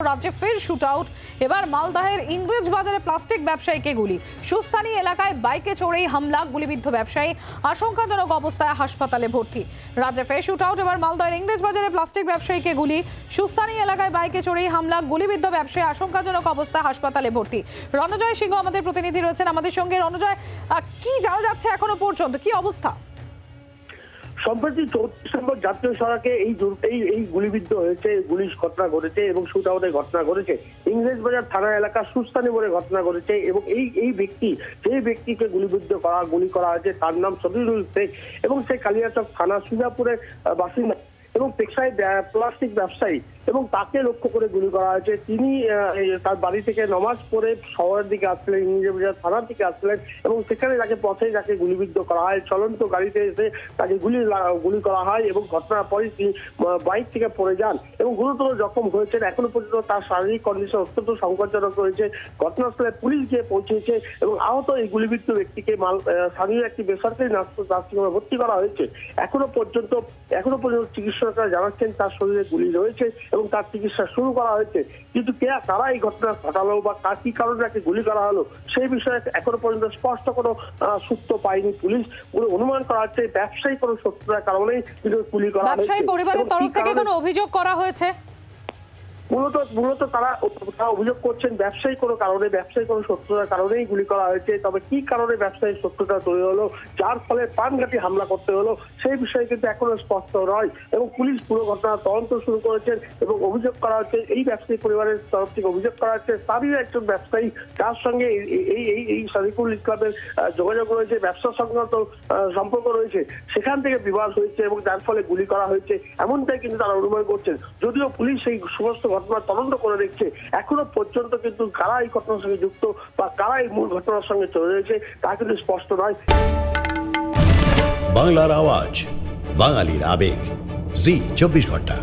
রাজ্যে ফের shoot out এবার মালদাহের ইংরেজ বাজারে প্লাস্টিক ব্যবসায়ীকে গুলি। সুস্থানী এলাকায় বাইকে চড়েই হামলা, গুলিবিদ্ধ ব্যবসায়ী। আশঙ্কাজনক অবস্থায় হাসপাতালে ভর্তি। রাজ্যে ফের শুট আউট এবার মালদাহের ইংরেজ বাজারে প্লাস্টিক ব্যবসায়ীকে গুলি। সুস্থানী এলাকায় বাইকে চড়েই হামলা, গুলিবিদ্ধ ব্যবসায়ী, আশঙ্কাজনক অবস্থায় হাসপাতালে ভর্তি। রণজয় সিংহ আমাদের প্রতিনিধি রয়েছেন আমাদের সঙ্গে। রণজয় কি জানা যাচ্ছে এখনও পর্যন্ত? কি অবস্থা? সম্প্রতি চৌদ্দ ডিসেম্বর জাতীয় সড়কে এই এই এই গুলিবিদ্ধ হয়েছে গুলি ঘটনা ঘটেছে এবং শুট ঘটনা ঘটেছে। ইংরেজ বাজার থানা এলাকা সুস্থানে বলে ঘটনা ঘটেছে এবং এই এই ব্যক্তি সেই ব্যক্তিকে গুলিবিদ্ধ করা, গুলি করা হয়েছে, তার নাম সদিরুল শেখ এবং সে কালিয়াচক থানা সুজাপুরের বাসিন্দা। এবং টেক্সটাইল প্লাস্টিক ব্যবসায়ী এবং তাকে লক্ষ্য করে গুলি করা হয়েছে। তিনি তার বাড়ি থেকে নমাজ পড়ে শহরের দিকে আসছিলেন, ইংরেজ থানার দিকে আসছিলেন এবং সেখানে তাকে পথে তাকে গুলিবিদ্ধ করা হয়। চলন্ত গাড়িতে এসে তাকে গুলি গুলি করা হয় এবং ঘটনার পরে তিনি বাইক থেকে পড়ে যান এবং গুরুতর জখম হয়েছেন। এখনও পর্যন্ত তার শারীরিক কন্ডিশন অত্যন্ত সংকটজনক রয়েছে। ঘটনাস্থলে পুলিশ গিয়ে পৌঁছেছে এবং আহত এই গুলিবিদ্ধ ব্যক্তিকে মাল স্থানীয় একটি বেসরকারি নার্স- নার্সিংহোমে ভর্তি করা হয়েছে। এখনও পর্যন্ত এখনও পর্যন্ত চিকিৎসকরা জানাচ্ছেন তার শরীরে গুলি রয়েছে এবং তার চিকিৎসা শুরু করা হয়েছে। কিন্তু কে কারা এই ঘটনা ঘটালো বা কার কি কারণে তাকে গুলি করা হলো সেই বিষয়ে এখনও পর্যন্ত স্পষ্ট কোনো সূত্র পায়নি পুলিশ। পুরো অনুমান করা হচ্ছে ব্যবসায়ী কোনো সত্যতার কারণেই কিন্তু গুলি করা ব্যবসায়ী হয়েছে। পরিবারের তরফ থেকে কোনো অভিযোগ করা হয়েছে? মূলত মূলত তারা তারা অভিযোগ করছেন ব্যবসায়ী কোনো কারণে, ব্যবসায়ী কোনো সত্যতার কারণেই গুলি করা হয়েছে। তবে কি কারণে ব্যবসায়ী সত্যতা তৈরি হলো? যার ফলে প্রাণঘাতী হামলা করতে হলো, সেই বিষয়ে কিন্তু এখনও স্পষ্ট নয়। এবং পুলিশ পুরো ঘটনার তদন্ত শুরু করেছেন এবং অভিযোগ করা হচ্ছে, এই ব্যবসায়ী পরিবারের তরফ থেকে অভিযোগ করা হচ্ছে স্থানীয় একজন ব্যবসায়ী যার সঙ্গে এই- এই এই সাদিকুল ইসলামের যোগাযোগ রয়েছে, ব্যবসা সংক্রান্ত সম্পর্ক রয়েছে, সেখান থেকে বিবাদ হয়েছে এবং যার ফলে গুলি করা হয়েছে, এমনটাই কিন্তু তারা অনুমান করছেন। যদিও পুলিশ এই সমস্ত ঘটনা তদন্ত করে দেখছে। এখনও পর্যন্ত কিন্তু কারা এই ঘটনার সঙ্গে যুক্ত বা কারা এই মূল ঘটনার সঙ্গে চলে রয়েছে, তা কিন্তু স্পষ্ট নয়। বাংলার আওয়াজ, বাঙালির আবেগ। জি, চব্বিশ ঘণ্টা।